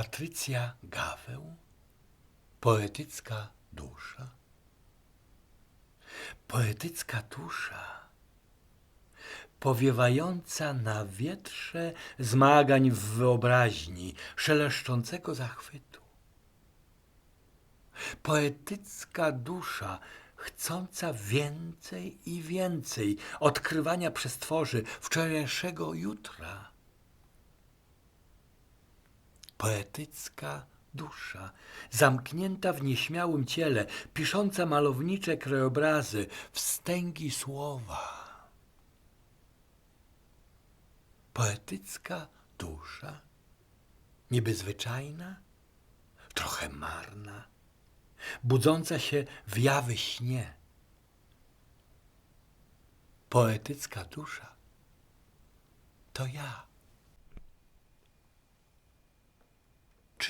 Patrycja Gaweł, poetycka dusza. Poetycka dusza, powiewająca na wietrze zmagań w wyobraźni, szeleszczącego zachwytu. Poetycka dusza, chcąca więcej i więcej odkrywania przestworzy wczorajszego jutra poetycka dusza, zamknięta w nieśmiałym ciele, pisząca malownicze krajobrazy, wstęgi słowa. Poetycka dusza, niby zwyczajna, trochę marna, budząca się w jawy śnie. Poetycka dusza to ja.